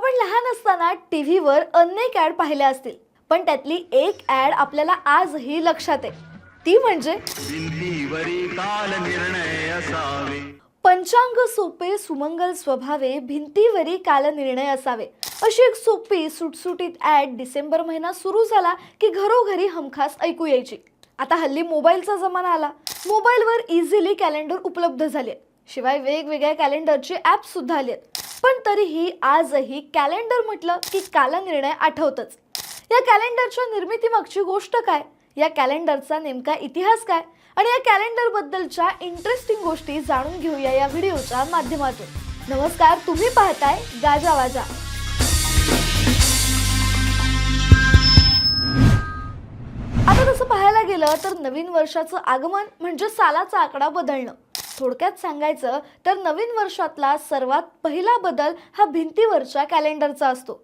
आपण लहान असताना टी व्हीवर अनेक ॲड पाहिल्या असतील पण त्यातली एक ॲड आपल्याला आजही लक्षात आहे. ती म्हणजे पंचांग सोपे सुमंगल स्वभावे भिंतीवरी काल निर्णय असावे. अशी एक सोपी सुटसुटीत ॲड डिसेंबर महिना सुरू झाला की घरोघरी हमखास ऐकू यायची. आता हल्ली मोबाईलचा जमाना आला. मोबाईलवर इझिली कॅलेंडर उपलब्ध झाले शिवाय वेगवेगळ्या कॅलेंडरचे ॲप सुद्धा आले पण तरीही आजही कॅलेंडर म्हटलं की कालनिर्णय आठवतच. या कॅलेंडरच्या निर्मितीमागची गोष्ट काय? या कॅलेंडरचा नेमका इतिहास काय? आणि या कॅलेंडरबद्दलच्या इंटरेस्टिंग गोष्टी जाणून घेऊया या व्हिडिओच्या माध्यमातून. नमस्कार तुम्ही पाहताय गाजा वाजा. आता तसं पाहायला गेलं तर नवीन वर्षाचं आगमन म्हणजे सालाचा आकडा बदलणं. थोडक्यात सांगायचं तर नवीन वर्षातला सर्वात पहिला बदल हा भिंतीवरच्या कॅलेंडरचा असतो.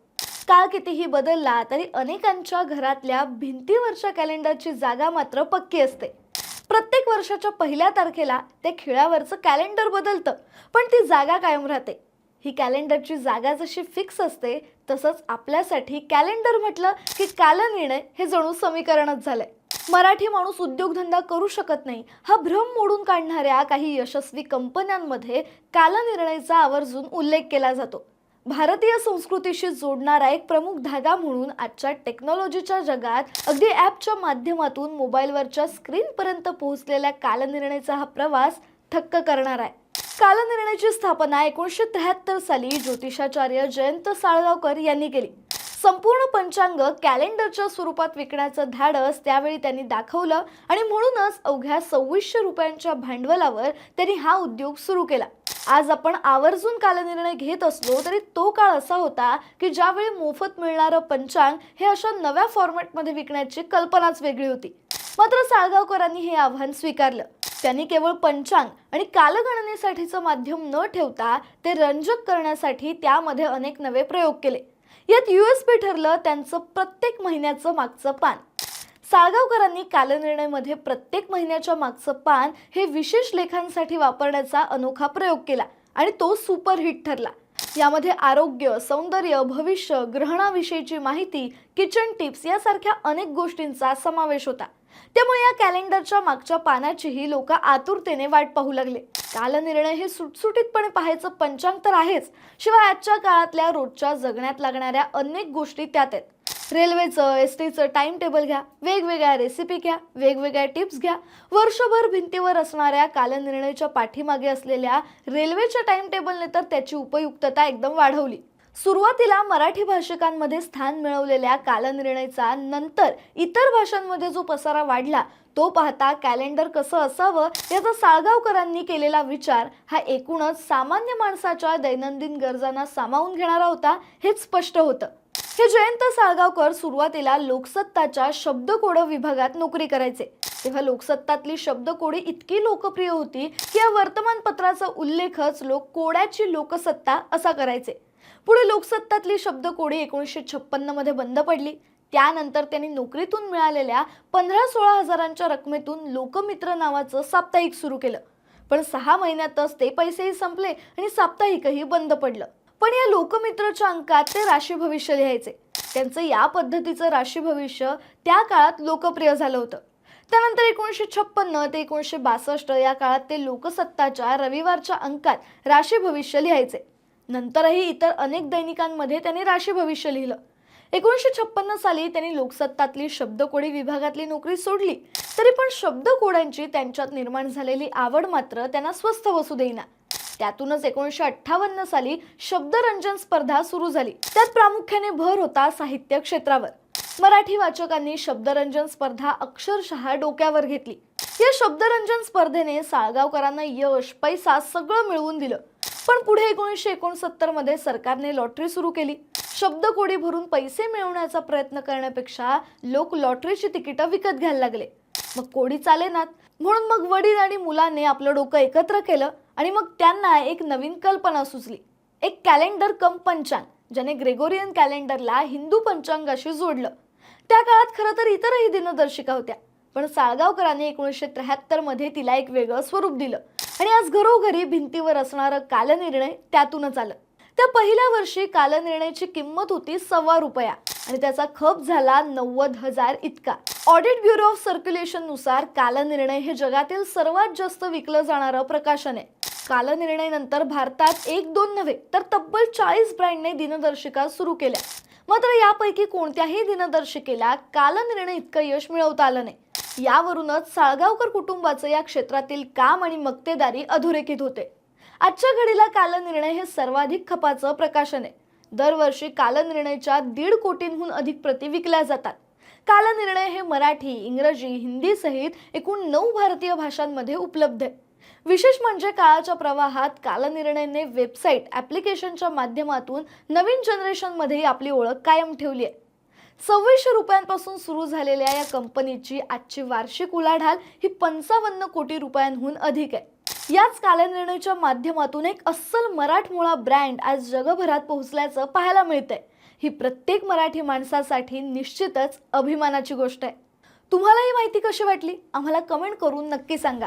काळ कितीही बदलला तरी अनेकांच्या घरातल्या भिंतीवरच्या कॅलेंडरची जागा मात्र पक्की असते. प्रत्येक वर्षाच्या पहिल्या तारखेला ते खिळ्यावरचं कॅलेंडर बदलतं पण ती जागा कायम राहते. ही कॅलेंडरची जागा जशी फिक्स असते तसंच आपल्यासाठी कॅलेंडर म्हटलं की कालनिर्णय हे जणू समीकरणच झालंय. मराठी माणूस उद्योगधंदा करू शकत नाही. हा भ्रम मोडून काढणाऱ्या काही यशस्वी कंपन्यांमध्ये कालनिर्णयचा आवर्जून उल्लेख केला जातो. भारतीय संस्कृतीशी जोडणारा एक प्रमुख धागा म्हणून आजच्या टेक्नॉलॉजीच्या जगात अगदी ॲपच्या माध्यमातून मोबाईलवरच्या स्क्रीनपर्यंत पोहोचलेल्या कालनिर्णयचा हा प्रवास थक्क करणार आहे. कालनिर्णयाची स्थापना एकोणीसशे त्र्याहत्तर साली ज्योतिषाचार्य जयंत साळगावकर यांनी केली. संपूर्ण पंचांग कॅलेंडरच्या स्वरूपात विकण्याचं धाडस त्यावेळी त्यांनी दाखवलं आणि म्हणूनच अवघ्या सव्वीसशे रुपयांच्या भांडवलावर त्यांनी हा उद्योग सुरू केला. आज आपण आवर्जून कालनिर्णय घेत असलो तरी तो काळ असा होता की ज्यावेळी मोफत मिळणारं पंचांग हे अशा नव्या फॉर्मॅटमध्ये विकण्याची कल्पनाच वेगळी होती. मात्र साळगावकरांनी हे आव्हान स्वीकारलं. त्यांनी केवळ पंचांग आणि कालगणनेसाठीचं माध्यम न ठेवता ते रंजक करण्यासाठी त्यामध्ये अनेक नवे प्रयोग केले. यात युएसपी ठरलं त्यांचं प्रत्येक महिन्याचं मागचं पान. साळगावकरांनी कालनिर्णयमध्ये प्रत्येक महिन्याच्या मागचं पान हे विशेष लेखांसाठी वापरण्याचा अनोखा प्रयोग केला आणि तो सुपरहिट ठरला. यामध्ये आरोग्य सौंदर्य भविष्य ग्रहणाविषयीची माहिती किचन टिप्स यासारख्या अनेक गोष्टींचा समावेश होता. त्यामुळे या कॅलेंडरच्या मागच्या पानाचीही लोक आतुरतेने वाट पाहू लागले. कालनिर्णय हे सुटसुटीतपणे पाहायचं पंचांग तर आहेच. शिवाय आजच्या काळातल्या रोजच्या जगण्यात लागणाऱ्या अनेक गोष्टी त्यात आहेत. रेल्वेचं एस टीचं टाईम टेबल घ्या वेगवेगळ्या रेसिपी घ्या वेगवेगळ्या टिप्स घ्या. वर्षभर भिंतीवर असणाऱ्या कालनिर्णयाच्या पाठीमागे असलेल्या रेल्वेच्या टाईम टेबलने तर त्याची उपयुक्तता एकदम वाढवली. सुरुवातीला मराठी भाषिकांमध्ये स्थान मिळवलेल्या कालनिर्णयचा नंतर इतर भाषांमध्ये जो पसारा वाढला तो पाहता कॅलेंडर कसं असावं याचा साळगावकरांनी केलेला विचार हा एकूणच सामान्य माणसाच्या दैनंदिन गरजांना सामावून घेणारा होता हेच स्पष्ट होतं. हे जयंत साळगावकर सुरुवातीला लोकसत्ताच्या शब्दकोड विभागात नोकरी करायचे. तेव्हा लोकसत्तातली शब्दकोडी इतकी लोकप्रिय होती की या वर्तमानपत्राचा उल्लेखच लोक कोड्याची लोकसत्ता असा करायचे. पुढे लोकसत्तातली शब्दकोडी एकोणीसशे छप्पन्नमध्ये बंद पडली. त्यानंतर त्यांनी नोकरीतून मिळालेल्या पंधरा सोळा हजारांच्या रकमेतून लोकमित्र नावाचं साप्ताहिक सुरू केलं. पण सहा महिन्यातच ते पैसेही संपले आणि साप्ताहिकही बंद पडलं. पण या लोकमित्रच्या अंकात ते राशी भविष्य लिहायचे. त्यांचं या पद्धतीचं राशी भविष्य त्या काळात लोकप्रिय झालं होतं. त्यानंतर एकोणीसशे छप्पन्न ते एकोणीसशे बासष्ट या काळात ते लोकसत्ताच्या रविवारच्या अंकात राशी भविष्य लिहायचे. नंतरही इतर अनेक दैनिकांमध्ये त्यांनी राशी भविष्य लिहिलं. एकोणीसशे छप्पन्न साली त्यांनी लोकसत्तातली शब्दकोडी विभागातली नोकरी सोडली तरी पण शब्दकोड्यांची त्यांच्यात निर्माण झालेली आवड मात्र त्यांना स्वस्थ बसू देईना. त्यातूनच एकोणीसशे अठ्ठावन्न साली शब्दरंजन स्पर्धा सुरू झाली. त्यात प्रामुख्याने भर होता साहित्य क्षेत्रावर. मराठी वाचकांनी शब्दरंजन स्पर्धा अक्षरशः डोक्यावर घेतली. या शब्दरंजन स्पर्धेने साळगावकरांना यश पैसा सगळं मिळवून दिलं. पण पुढे एकोणीसशे एकोणसत्तरमध्ये सरकारने लॉटरी सुरू केली. शब्दकोडी भरून पैसे मिळवण्याचा प्रयत्न करण्यापेक्षा लोक लॉटरीची तिकीटं विकत घ्यायला लागले. मग कोडी चालेनात. म्हणून मग वडील आणि मुलाने आपलं डोकं एकत्र केलं. आणि मग त्यांना एक नवीन कल्पना सुचली. एक कॅलेंडर कम पंचांग ज्याने ग्रेगोरियन कॅलेंडरला हिंदू पंचांगाशी जोडलं. त्या काळात खरं तर इतरही दिनदर्शिका होत्या पण साळगावकरांनी एकोणीसशे त्र्याहत्तरमध्ये तिला एक वेगळं स्वरूप दिलं. आणि आज घरोघरी भिंतीवर असणारं कालनिर्णय त्यातूनच आलं. त्या पहिल्या वर्षी कालनिर्णयाची किंमत होती सव्वा रुपया आणि त्याचा खप झाला नव्वद हजार इतका. ऑडिट ब्युरो ऑफ सर्क्युलेशननुसार कालनिर्णय हे जगातील सर्वात जास्त विकलं जाणारं प्रकाशन आहे. कालनिर्णय नंतर भारतात एक दोन नव्हे तर तब्बल चाळीस ब्रँडने दिनदर्शिका सुरू केल्या. मात्र यापैकी कोणत्याही दिनदर्शिकेला कालनिर्णय इतकं यश मिळवता आलं नाही. यावरूनच साळगावकर कुटुंबाचं या क्षेत्रातील काम आणि मक्तेदारी अधोरेखित होते. आजच्या घडीला कालनिर्णय हे सर्वाधिक खपाचं प्रकाशन आहे. दरवर्षी कालनिर्णयच्या दीड कोटींहून अधिक प्रती विकल्या जातात. कालनिर्णय हे मराठी इंग्रजी हिंदी सहित एकूण नऊ भारतीय भाषांमध्ये उपलब्ध आहे. विशेष म्हणजे काळाच्या प्रवाहात कालनिर्णयने वेबसाईट ॲप्लिकेशनच्या माध्यमातून नवीन जनरेशनमध्येही आपली ओळख कायम ठेवली आहे. सव्वीसशे रुपयांपासून सुरू झालेल्या या कंपनीची आजची वार्षिक उलाढाल ही पंचावन्न कोटी रुपयांहून अधिक आहे. याच कालनिर्णयाच्या माध्यमातून एक अस्सल मराठमोळा ब्रँड आज जगभरात पोहोचल्याचं पाहायला मिळतंय. ही प्रत्येक मराठी माणसासाठी निश्चितच अभिमानाची गोष्ट आहे. तुम्हाला ही माहिती कशी वाटली? आम्हाला कमेंट करून नक्की सांगा.